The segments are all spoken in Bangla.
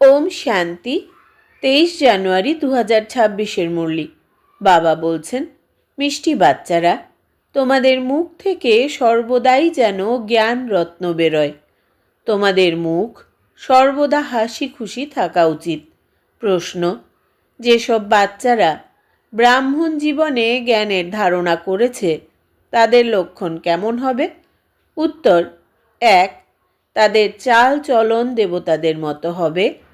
ওম শান্তি, তেইশ জানুয়ারি দু হাজার ছাব্বিশের মুরলি। বাবা বলছেন, মিষ্টি বাচ্চারা, তোমাদের মুখ থেকে সর্বদাই যেন জ্ঞান রত্ন বেরোয়। তোমাদের মুখ সর্বদা হাসি খুশি থাকা উচিত। প্রশ্ন, যেসব বাচ্চারা ব্রাহ্মণ জীবনে জ্ঞানের ধারণা করেছে, তাদের লক্ষণ কেমন হবে? উত্তর, এক, তাদের চাল চলন দেবতাদের মতো হবে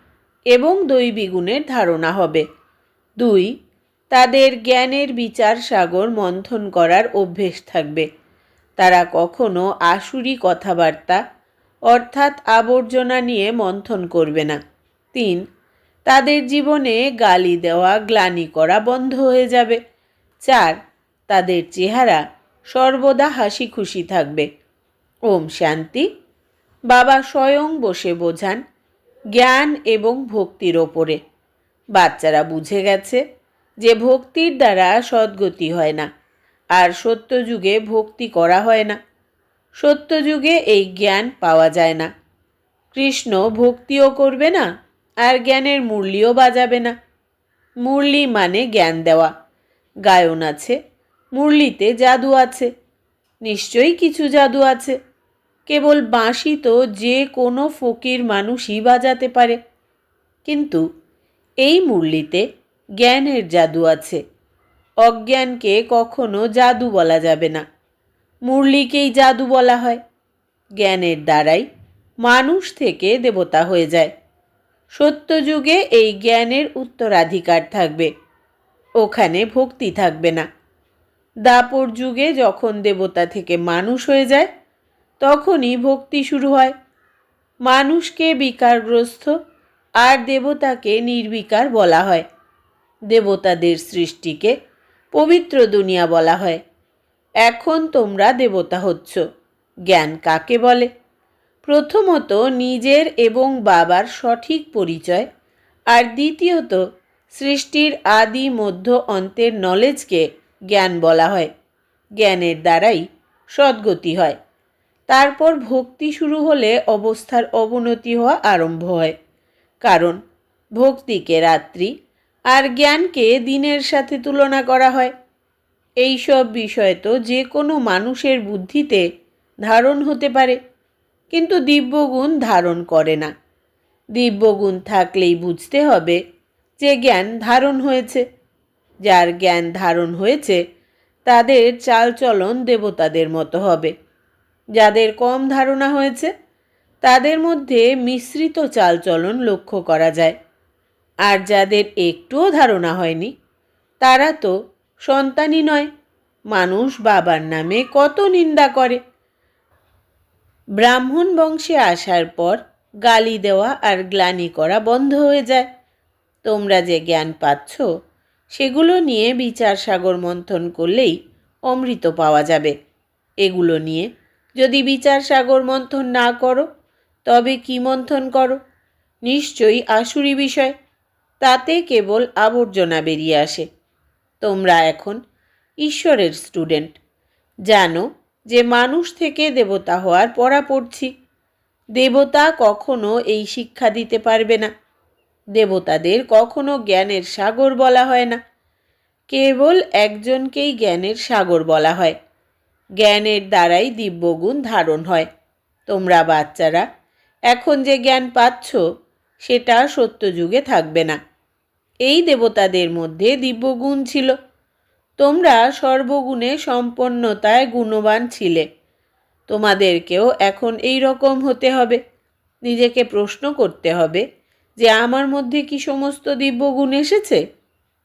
এবং দৈবী গুণের ধারণা হবে। দুই, তাদের জ্ঞানের বিচার সাগর মন্থন করার অভ্যেস থাকবে। তারা কখনো আসুরি কথাবার্তা, অর্থাৎ আবর্জনা নিয়ে মন্থন করবে না। তিন, তাদের জীবনে গালি দেওয়া, গ্লানি করা বন্ধ হয়ে যাবে। চার, তাদের চেহারা সর্বদা হাসি খুশি থাকবে। ওম শান্তি। বাবা স্বয়ং বসে বোঝান জ্ঞান এবং ভক্তির ওপরে। বাচ্চারা বুঝে গেছে যে ভক্তির দ্বারা সদ্গতি হয় না, আর সত্যযুগে ভক্তি করা হয় না। সত্যযুগে এই জ্ঞান পাওয়া যায় না। কৃষ্ণ ভক্তিও করবে না, আর জ্ঞানের মুরলিও বাজাবে না। মুরলি মানে জ্ঞান দেওয়া। গায়ন আছে, মুরলিতে জাদু আছে, নিশ্চয়ই কিছু জাদু আছে। কেবল বাঁশি তো যে কোনো ফকির মানুষই বাজাতে পারে। কিন্তু এই মুরলিতে জ্ঞানের জাদু আছে। অজ্ঞানকে কখনো জাদু বলা যাবে না। মুরলিকেই জাদু বলা হয়। জ্ঞানের দ্বারাই মানুষ থেকে দেবতা হয়ে যায়। সত্যযুগে এই জ্ঞানের উত্তরাধিকার থাকবে। ওখানে ভক্তি থাকবে না। দাপর যুগে যখন দেবতা থেকে মানুষ হয়ে যায় তখনই ভক্তি শুরু হয়। মানুষকে বিকারগ্রস্ত আর দেবতাকে নির্বিকার বলা হয়। দেবতাদের সৃষ্টিকে পবিত্র দুনিয়া বলা হয়। এখন তোমরা দেবতা হচ্ছ, জ্ঞান কাকে বলে? প্রথমত নিজের এবং বাবার সঠিক পরিচয় আর দ্বিতীয়ত সৃষ্টির আদি মধ্য অন্তের নলেজকে জ্ঞান বলা হয়। জ্ঞানের দ্বারাই সদ্গতি হয়। তারপর ভক্তি শুরু হলে অবস্থার অবনতি হওয়া আরম্ভ হয়। কারণ, ভক্তিকে রাত্রি আর জ্ঞানকে দিনের সাথে তুলনা করা হয়। এই সব বিষয় তো যে কোনো মানুষের বুদ্ধিতে ধারণ হতে পারে, কিন্তু দিব্যগুণ ধারণ করে না। দিব্যগুণ থাকলেই বুঝতে হবে যে জ্ঞান ধারণ হয়েছে। যার জ্ঞান ধারণ হয়েছে, তাদের চালচলন দেবতাদের মতো হবে। যাদের কম ধারণা হয়েছে, তাদের মধ্যে মিশ্রিত চালচলন লক্ষ্য করা যায়। আর যাদের একটুও ধারণা হয়নি, তারা তো সন্তানই নয়, মানুষ বাবার নামে কত নিন্দা করে। ব্রাহ্মণ বংশে আসার পর গালি দেওয়া আর গ্লানি করা বন্ধ হয়ে যায়। তোমরা যে জ্ঞান পাচ্ছ, সেগুলো নিয়ে বিচার সাগর মন্থন করলেই অমৃত পাওয়া যাবে। এগুলো নিয়ে যদি বিচার সাগর মন্থন না করো, তবে কি মন্থন করো? নিশ্চয়ই আসুরি বিষয়। তাতে কেবল আবর্জনা বেরিয়ে আসে। তোমরা এখন ঈশ্বরের স্টুডেন্ট জানো যে মানুষ থেকে দেবতা হওয়ার পড়া পড়ছি। দেবতা কখনো এই শিক্ষা দিতে পারবে না। দেবতাদের কখনো জ্ঞানের সাগর বলা হয় না। কেবল একজনকেই জ্ঞানের সাগর বলা হয়। জ্ঞানের দ্বারাই দিব্যগুণ ধারণ হয়। তোমরা বাচ্চারা, এখন যে জ্ঞান পাচ্ছ, সেটা সত্যযুগে থাকবে না। এই দেবতাদের মধ্যে দিব্যগুণ ছিল। তোমরা সর্বগুণে সম্পন্নতায় গুণবান ছিলে। তোমাদেরকেও এখন এই রকম হতে হবে। নিজেকে প্রশ্ন করতে হবে যে, আমার মধ্যে কি সমস্ত দিব্যগুণ এসেছে?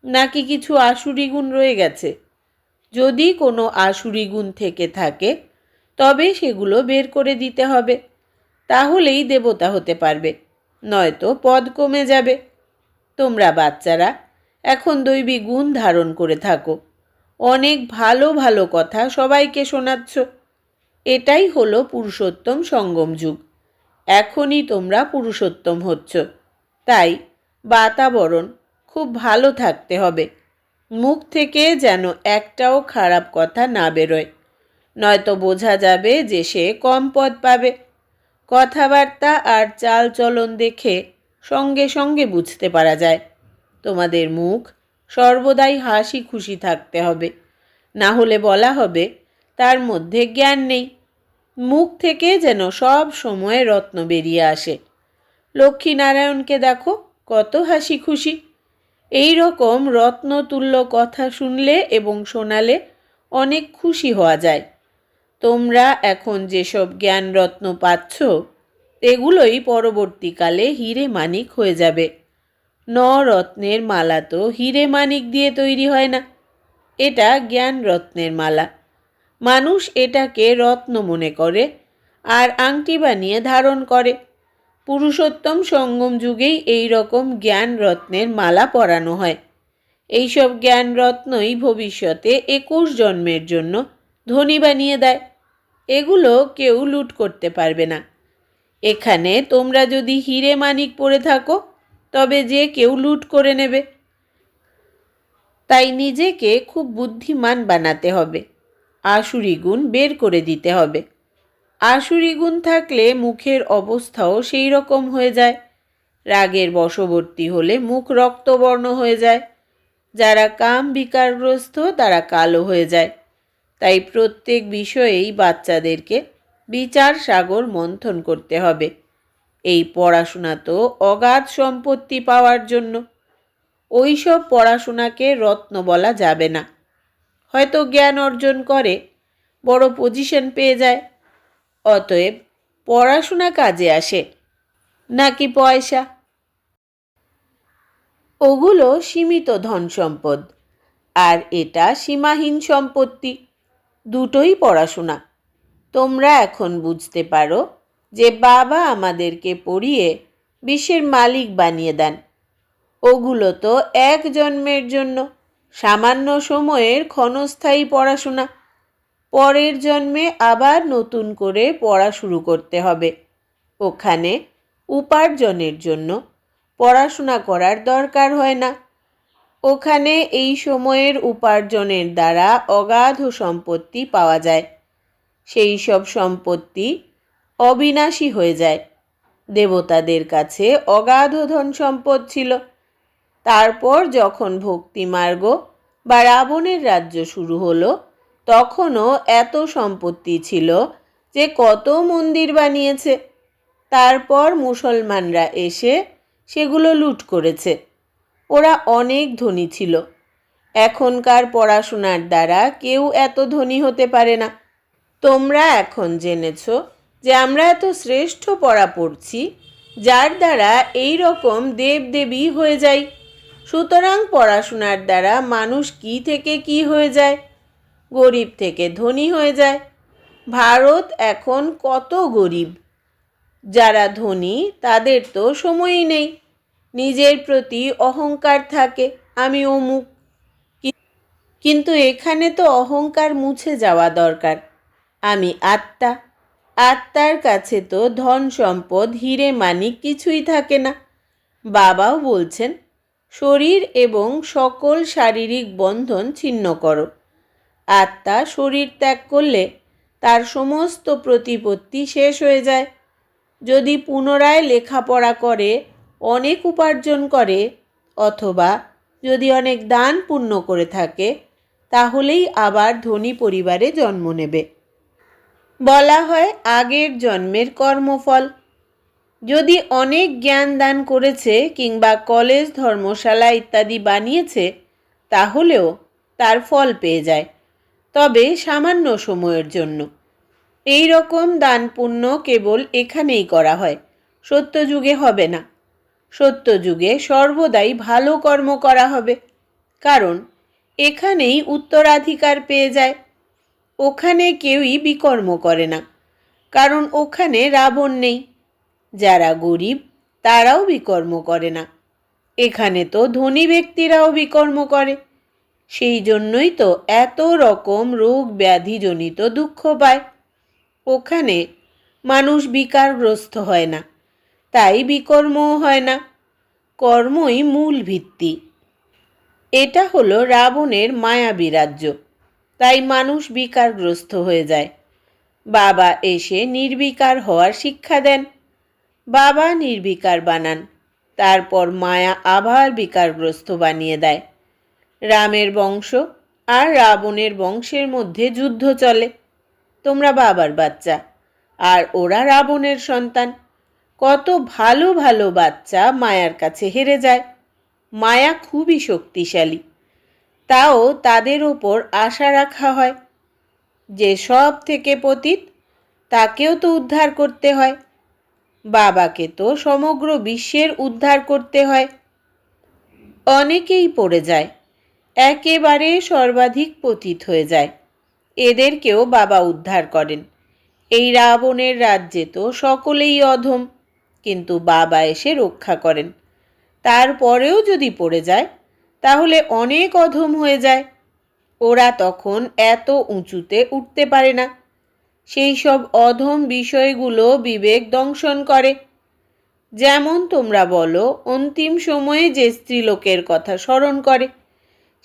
নাকি কিছু আসুরি গুণ রয়ে গেছে? যদি কোনো আসুরি গুণ থেকে থাকে, তবে সেগুলো বের করে দিতে হবে। তাহলেই দেবতা হতে পারবে, নয়তো পদ কমে যাবে। তোমরা বাচ্চারা, এখন দৈবী গুণ ধারণ করে থাকো। অনেক ভালো ভালো কথা সবাইকে শোনাচ্ছ। এটাই হলো পুরুষোত্তম সঙ্গম যুগ। এখনই তোমরা পুরুষোত্তম হচ্ছ। তাই বাতাবরণ, খুব ভালো থাকতে হবে। মুখ থেকে যেন একটাও খারাপ কথা না বেরোয়। নয়তো বোঝা যাবে যে সে কম পদ পাবে। কথাবার্তা আর চাল চলন দেখে সঙ্গে সঙ্গে বুঝতে পারা যায়, তোমাদের মুখ সর্বদাই হাসি খুশি থাকতে হবে। না হলে বলা হবে তার মধ্যে জ্ঞান নেই। মুখ থেকে যেন সব সময় রত্ন বেরিয়ে আসে। লক্ষ্মীনারায়ণকে দেখো কত হাসি খুশি এই রকম রত্নতুল্য কথা শুনলে এবং শোনালে অনেক খুশি হওয়া যায়। তোমরা এখন যেসব জ্ঞান রত্ন পাচ্ছ, এগুলোই পরবর্তীকালে হিরে মানিক হয়ে যাবে। ন রত্নের মালা তো হিরে মানিক দিয়ে তৈরি হয় না, এটা জ্ঞান রত্নের মালা। মানুষ এটাকে রত্ন মনে করে আর আংটি বানিয়ে ধারণ করে। পুরুষোত্তম সঙ্গম যুগেই এই রকম জ্ঞান রত্নের মালা পরানো হয়। এইসব জ্ঞান রত্নই ভবিষ্যতে একুশ জন্মের জন্য ধনী বানিয়ে দেয়। এগুলো কেউ লুট করতে পারবে না। এখানে তোমরা যদি হিরে মানিক পরে থাকো, তবে যে কেউ লুট করে নেবে। তাই নিজেকে খুব বুদ্ধিমান বানাতে হবে। আসুরি গুণ বের করে দিতে হবে। আসুরি গুণ থাকলে মুখের অবস্থাও সেই রকম হয়ে যায়। রাগের বশবর্তী হলে মুখ রক্তবর্ণ হয়ে যায়। যারা কাম বিকারগ্রস্ত, তারা কালো হয়ে যায়। তাই প্রত্যেক বিষয়েই বাচ্চাদেরকে বিচার সাগর মন্থন করতে হবে। এই পড়াশোনা তো অগাধ সম্পত্তি পাওয়ার জন্য। ওই সব পড়াশোনাকে রত্ন বলা যাবে না। হয়তো জ্ঞান অর্জন করে, বড় পজিশন পেয়ে যায়। অতএব পড়াশোনা কাজে আসে, নাকি পয়সা? ওগুলো সীমিত ধন সম্পদ, আর এটা সীমাহীন সম্পত্তি, দুটোই পড়াশোনা। তোমরা এখন বুঝতে পারো যে বাবা আমাদেরকে পড়িয়ে বিশ্বের মালিক বানিয়ে দেন। ওগুলো তো এক জন্মের জন্য, সামান্য সময়ের ক্ষণস্থায়ী পড়াশোনা। পরের জন্মে আবার নতুন করে পড়া শুরু করতে হবে। ওখানে উপার্জনের জন্য পড়াশোনা করার দরকার হয় না। ওখানে এই সময়ের উপার্জনের দ্বারা অগাধ সম্পত্তি পাওয়া যায়। সেই সব সম্পত্তি অবিনাশী হয়ে যায়। দেবতাদের কাছে অগাধ ধন সম্পদ ছিল। তারপর যখন ভক্তিমার্গ বা রাবণের রাজ্য শুরু হলো তখনও এত সম্পত্তি ছিল যে কত মন্দির বানিয়েছে। তারপর মুসলমানরা এসে সেগুলো লুট করেছে। ওরা অনেক ধনী ছিল। এখনকার পড়াশোনার দ্বারা কেউ এত ধনী হতে পারে না। তোমরা এখন জেনেছ যে আমরা এত শ্রেষ্ঠ পড়া পড়ছি, যার দ্বারা এই রকম দেবদেবী হয়ে যায় সুতরাং পড়াশোনার দ্বারা মানুষ কি থেকে কি হয়ে যায়? গরিব থেকে ধনী হয়ে যায়। ভারত এখন কত গরিব? যারা ধনী, তাদের তো সময়ই নেই। নিজের প্রতি অহংকার থাকে, আমি অমুক। কিন্তু এখানে তো অহংকার মুছে যাওয়া দরকার। আমি আত্মা। আত্মার কাছে তো ধন সম্পদ, হিরে মানিক কিছুই থাকে না। বাবাও বলছেন, শরীর এবং সকল শারীরিক বন্ধন ছিন্ন করো। আত্মা শরীর ত্যাগ করলে তার সমস্ত প্রতিপত্তি শেষ হয়ে যায়। যদি পুনরায় লেখাপড়া করে, অনেক উপার্জন করে, অথবা যদি অনেক দান পুণ্য করে থাকে, তাহলেই আবার ধনী পরিবারে জন্ম নেবে। বলা হয় আগের জন্মের কর্মফল। যদি অনেক জ্ঞান দান করেছে কিংবা কলেজ, ধর্মশালা ইত্যাদি বানিয়েছে, তাহলেও তার ফল পেয়ে যায়। তবে সামান্য সময়ের জন্য। এই রকম দান পুণ্য কেবল এখানেই করা হয়। সত্যযুগে হবে না। সত্যযুগে সর্বদাই ভালো কর্ম করা হবে। কারণ এখানেই উত্তরাধিকার পেয়ে যায়। ওখানে কেউই বিকর্ম করে না। কারণ ওখানে রাবণ নেই। যারা গরিব, তারাও বিকর্ম করে না। এখানে তো ধনী ব্যক্তিরাও বিকর্ম করে। সেই জন্যই তো এত রকম রোগ ব্যাধিজনিত দুঃখ পায়। ওখানে মানুষ বিকারগ্রস্ত হয় না, তাই বিকর্মও হয় না, কর্মই মূল ভিত্তি। এটা হলো রাবণের মায়াবী রাজ্য তাই মানুষ বিকারগ্রস্ত হয়ে যায়। বাবা এসে নির্বিকার হওয়ার শিক্ষা দেন। বাবা নির্বিকার বানান, তারপর মায়া আবার বিকারগ্রস্ত বানিয়ে দেয়। রামের বংশ আর রাবণের বংশের মধ্যে যুদ্ধ চলে। তোমরা বাবার বাচ্চা আর ওরা রাবণের সন্তান। কত ভালো ভালো বাচ্চা মায়ার কাছে হেরে যায়। মায়া খুবই শক্তিশালী। তাও তাদের ওপর আশা রাখা হয়। যে সব থেকে পতিত তাকেও তো উদ্ধার করতে হয়। বাবাকে তো সমগ্র বিশ্বের উদ্ধার করতে হয়। অনেকেই পড়ে যায় একেবারে সর্বাধিক পতিত হয়ে যায়। এদেরকেও বাবা উদ্ধার করেন। এই রাবণের রাজ্যে তো সকলেই অধম, কিন্তু বাবা এসে রক্ষা করেন। তারপরেও যদি পড়ে যায়, তাহলে অনেক অধম হয়ে যায়। ওরা তখন এত উঁচুতে উঠতে পারে না। সেই সব অধম বিষয়গুলো বিবেক দংশন করে। যেমন তোমরা বলো, অন্তিম সময়ে যে স্ত্রীলোকের কথা স্মরণ করে।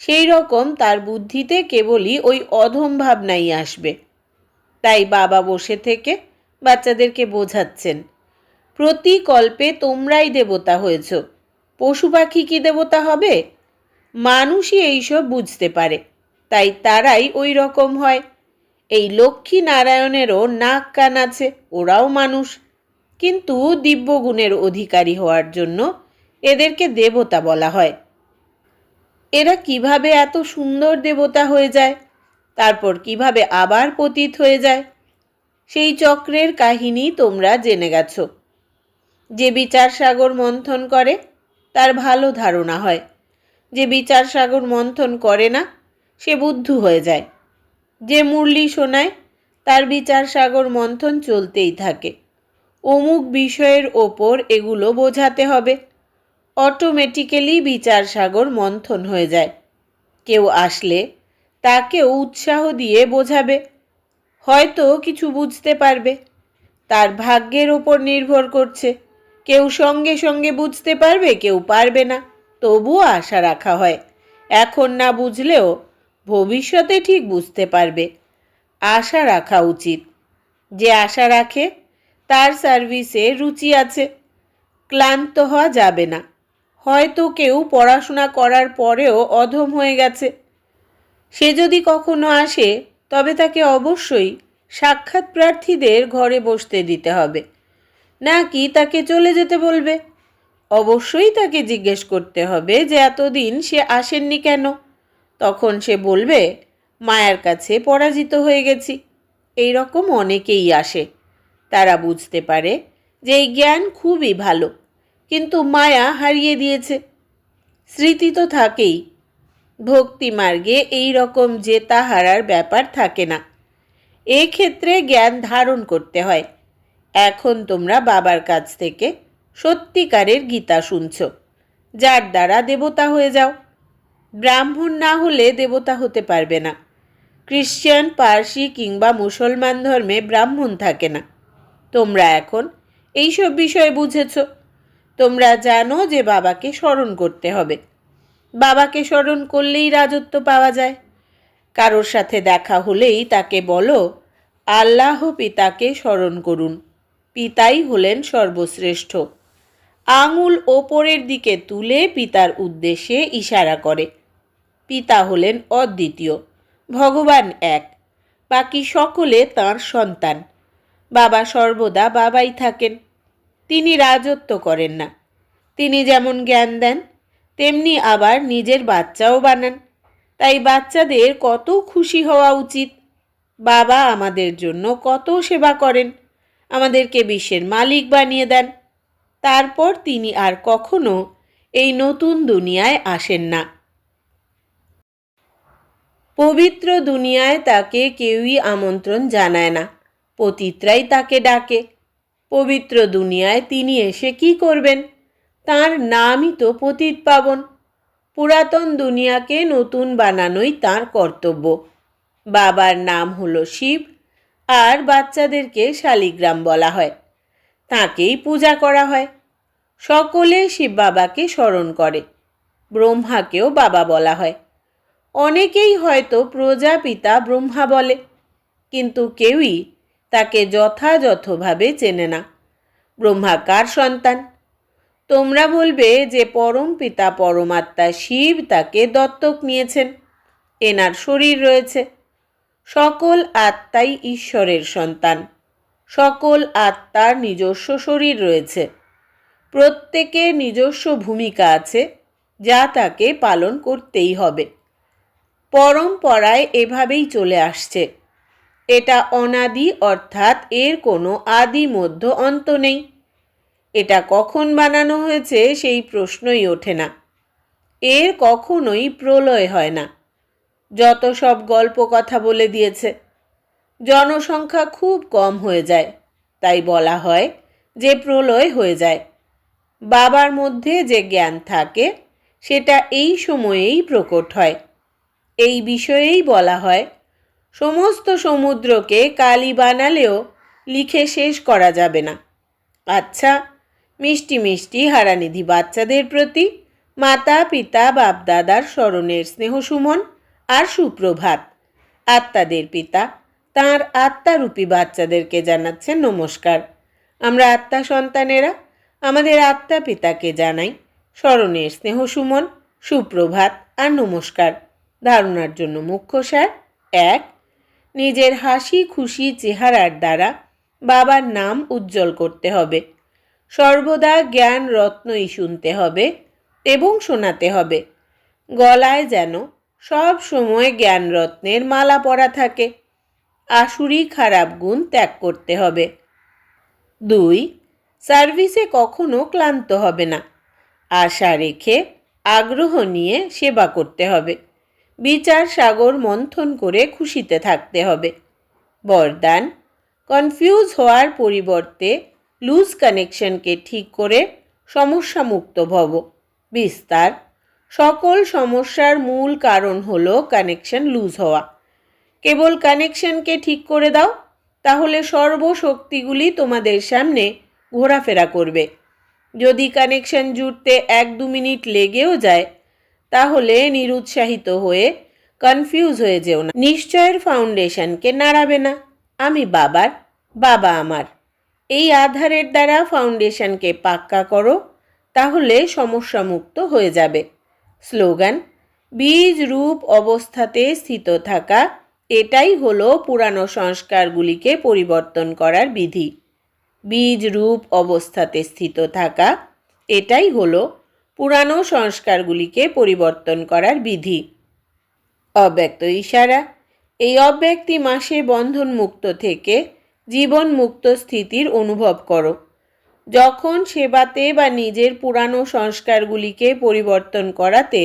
সেই রকম তার বুদ্ধিতে কেবলই ওই অধম ভাবনাই আসবে। তাই বাবা বসে থেকে বাচ্চাদেরকে বোঝাচ্ছেন প্রতি কল্পে তোমরাই দেবতা হয়েছ, পশু পাখি কি দেবতা হবে? মানুষই এইসব বুঝতে পারে, তাই তারাই ওই রকম হয়। এই লক্ষ্মী নারায়ণেরও নাক কান আছে, ওরাও মানুষ। কিন্তু দিব্যগুণের অধিকারী হওয়ার জন্য এদেরকে দেবতা বলা হয়। এরা কীভাবে এত সুন্দর দেবতা হয়ে যায়? তারপর কীভাবে আবার পতিত হয়ে যায়? সেই চক্রের কাহিনী তোমরা জেনে গেছো। যে বিচার সাগর মন্থন করে, তার ভালো ধারণা হয়। যে বিচার সাগর মন্থন করে না, সে বুদ্ধু হয়ে যায়। যে মুরলি শোনায় তার বিচার সাগর মন্থন চলতেই থাকে। অমুক বিষয়ের ওপর এগুলো বোঝাতে হবে। অটোমেটিক্যালি বিচার সাগর মন্থন হয়ে যায়। কেউ আসলে তাকেও উৎসাহ দিয়ে বোঝাবে। হয়তো কিছু বুঝতে পারবে। তার ভাগ্যের ওপর নির্ভর করছে। কেউ সঙ্গে সঙ্গে বুঝতে পারবে, কেউ পারবে না। তবুও আশা রাখা হয়। এখন না বুঝলেও ভবিষ্যতে ঠিক বুঝতে পারবে। আশা রাখা উচিত। যে আশা রাখে, তার সার্ভিসে রুচি আছে। ক্লান্ত হওয়া যাবে না। হয়তো কেউ পড়াশোনা করার পরেও অধম হয়ে গেছে। সে যদি কখনো আসে, তবে তাকে অবশ্যই সাক্ষাৎ প্রার্থীদের ঘরে বসতে দিতে হবে। নাকি তাকে চলে যেতে বলবে? অবশ্যই তাকে জিজ্ঞেস করতে হবে যে এতদিন সে আসেননি কেন? তখন সে বলবে, মায়ার কাছে পরাজিত হয়ে গেছি। এই রকম অনেকেই আসে। তারা বুঝতে পারে যে এই জ্ঞান খুবই ভালো। মায়া হারিয়ে দিয়েছে। স্মৃতি তো থাকেই। ভক্তি মার্গে এই রকম জেতা হারার ব্যাপার থাকে না। এক্ষেত্রে জ্ঞান ধারণ করতে হয়। এখন তোমরা বাবার কাছ থেকে সত্যিকারের গীতা শুনছ। যার দ্বারা দেবতা হয়ে যাও। ব্রাহ্মণ না হলে দেবতা হতে পারবে না। খ্রিশ্চান, পার্সি কিংবা মুসলমান ধর্মে ব্রাহ্মণ থাকে না। তোমরা এখন এইসব বিষয় বুঝেছ। তোমরা জানো যে বাবাকে স্মরণ করতে হবে। বাবাকে স্মরণ করলেই রাজত্ব পাওয়া যায়। কারোর সাথে দেখা হলেই তাকে বলো, আল্লাহ পিতাকে স্মরণ করুন। পিতাই হলেন সর্বশ্রেষ্ঠ। আঙুল ওপরের দিকে তুলে পিতার উদ্দেশ্যে ইশারা করে। পিতা হলেন অদ্বিতীয়, ভগবান এক। বাকি সকলে তাঁর সন্তান। বাবা সর্বদা বাবাই থাকেন। তিনি রাজত্ব করেন না। তিনি যেমন জ্ঞান দেন, তেমনি আবার নিজের বাচ্চাও বানান। তাই বাচ্চাদের কত খুশি হওয়া উচিত। বাবা আমাদের জন্য কত সেবা করেন, আমাদেরকে বিশ্বের মালিক বানিয়ে দেন। তারপর তিনি আর কখনো এই নতুন দুনিয়ায় আসেন না। পবিত্র দুনিয়ায় তাকে কেউই আমন্ত্রণ জানায় না। পতিতরাই তাকে ডাকে। পবিত্র দুনিয়ায় তিনি এসে কি করবেন? তার নামই তো পতিত পাবন। পুরাতন দুনিয়াকে নতুন বানানোই তার কর্তব্য। বাবার নাম হলো শিব, আর বাচ্চাদেরকে শালিগ্রাম বলা হয়। তাকেই পূজা করা হয়। সকলে শিব বাবাকে স্মরণ করে। ব্রহ্মাকেও বাবা বলা হয়। অনেকেই হয়তো প্রজাপিতা ব্রহ্মা বলে, কিন্তু কেউই তাকে যথাযথভাবে চেনে না। ব্রহ্মা, কার সন্তান? তোমরা বলবে যে পরম পিতা, পরমাত্মা শিব তাকে দত্তক নিয়েছেন। এনার শরীর রয়েছে। সকল আত্মাই ঈশ্বরের সন্তান। সকল আত্মার নিজস্ব শরীর রয়েছে। প্রত্যেকের নিজস্ব ভূমিকা আছে যা তাকে পালন করতেই হবে। পরম্পরায় এভাবেই চলে আসছে। এটা অনাদি অর্থাৎ এর কোনো আদি মধ্য অন্ত নেই। এটা কখন বানানো হয়েছে সেই প্রশ্নই ওঠে না। এর কখনোই প্রলয় হয় না। যত সব গল্প কথা বলে দিয়েছে। জনসংখ্যা খুব কম হয়ে যায়। তাই বলা হয় যে প্রলয় হয়ে যায়। বাবার মধ্যে যে জ্ঞান থাকে, সেটা এই সময়েই প্রকট হয়। এই বিষয়েই বলা হয় সমস্ত সমুদ্রকে কালি বানালেও লিখে শেষ করা যাবে না। আচ্ছা মিষ্টি মিষ্টি হারানিধি বাচ্চাদের প্রতি মাতা, পিতা, বাপদাদার স্মরণের স্নেহ সুমন আর সুপ্রভাত। আত্মাদের পিতা, তাঁর আত্মারূপী বাচ্চাদেরকে জানাচ্ছেন নমস্কার। আমরা আত্মা সন্তানেরা, আমাদের আত্মা পিতাকে জানাই স্মরণের স্নেহ সুমন, সুপ্রভাত আর নমস্কার। ধারণার জন্য মুখ্য স্যার এক নিজের হাসি খুশি চেহারার দ্বারা বাবার নাম উজ্জ্বল করতে হবে। সর্বদা জ্ঞান রত্নই শুনতে হবে এবং শোনাতে হবে। গলায় যেন সব সময় জ্ঞান রত্নের মালা পরা থাকে। আসুরি খারাপ গুণ ত্যাগ করতে হবে। দুই, সার্ভিসে কখনো ক্লান্ত হবে না। আশা রেখে আগ্রহ নিয়ে সেবা করতে হবে। বিচার সাগর মন্থন করে খুশিতে থাকতে হবে। বরদান কনফিউজ হওয়ার পরিবর্তে লুজ কানেকশনকে ঠিক করে সমস্যামুক্ত ভব। বিস্তার, সকল সমস্যার মূল কারণ হল কানেকশন লুজ হওয়া। কেবল কানেকশনকে ঠিক করে দাও, তাহলে সর্বশক্তিগুলি তোমাদের সামনে ঘোরাফেরা করবে। যদি কানেকশন জুড়তে এক দু মিনিট লেগেও যায় তাহলে নিরুৎসাহিত হয়ে কনফিউজ হয়ে যেও না। নিশ্চয়ের ফাউন্ডেশনকে নাড়াবে না। আমি বাবার, বাবা আমার। এই আধারের দ্বারা ফাউন্ডেশনকে পাক্কা করো, তাহলে সমস্যামুক্ত হয়ে যাবে। স্লোগান, বীজ রূপ অবস্থাতে স্থিত থাকা, এটাই হলো পুরানো সংস্কারগুলিকে পরিবর্তন করার বিধি। বীজ রূপ অবস্থাতে স্থিত থাকা, এটাই হলো পুরানো সংস্কারগুলিকে পরিবর্তন করার বিধি। অব্যক্ত ইশারা, এই অব্যক্তি মাসে বন্ধন মুক্ত থেকে জীবন মুক্ত স্থিতির অনুভব করো। যখন সেবাতে বা নিজের পুরানো সংস্কারগুলিকে পরিবর্তন করাতে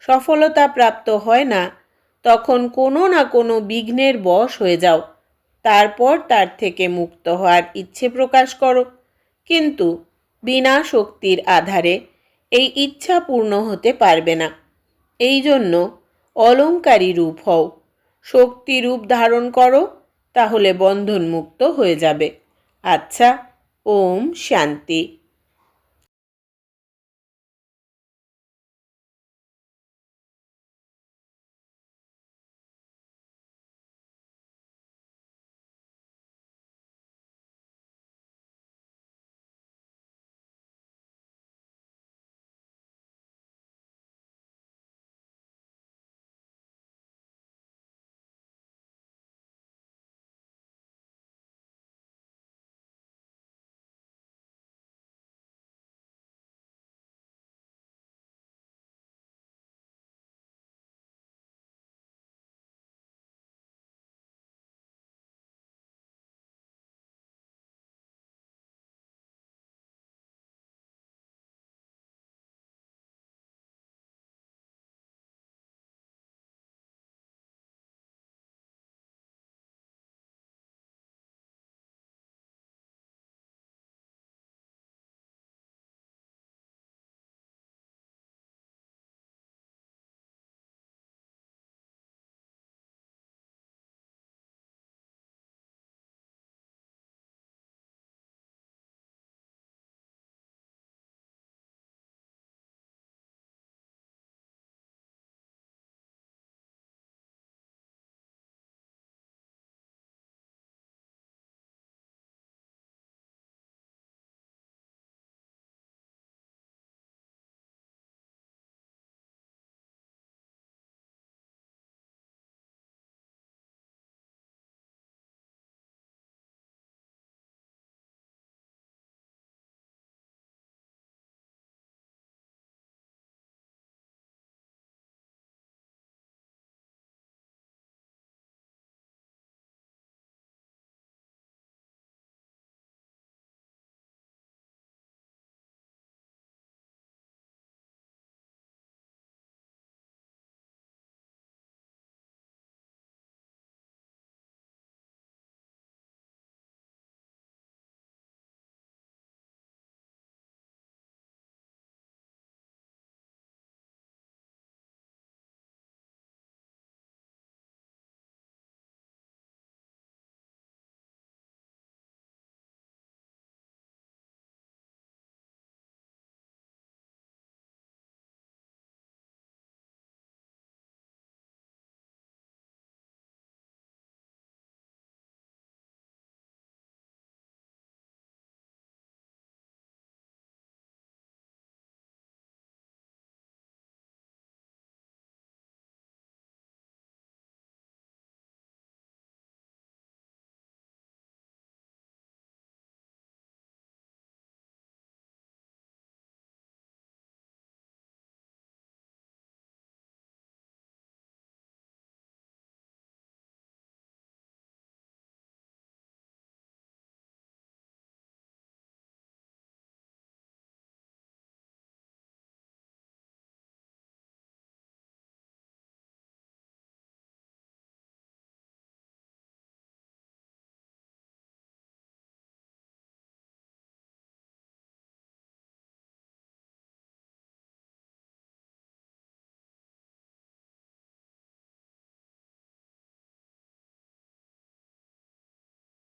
সফলতা প্রাপ্ত হয় না, তখন কোনো না কোনো বিঘ্নের বশ হয়ে যাও। তারপর তার থেকে মুক্ত হওয়ার ইচ্ছে প্রকাশ করো। কিন্তু বিনা শক্তির আধারে এই ইচ্ছা পূর্ণ হতে পারবে না। এই জন্য অলঙ্কারী রূপ হও। শক্তি রূপ ধারণ করো, তাহলে বন্ধনমুক্ত হয়ে যাবে। আচ্ছা ওম শান্তি।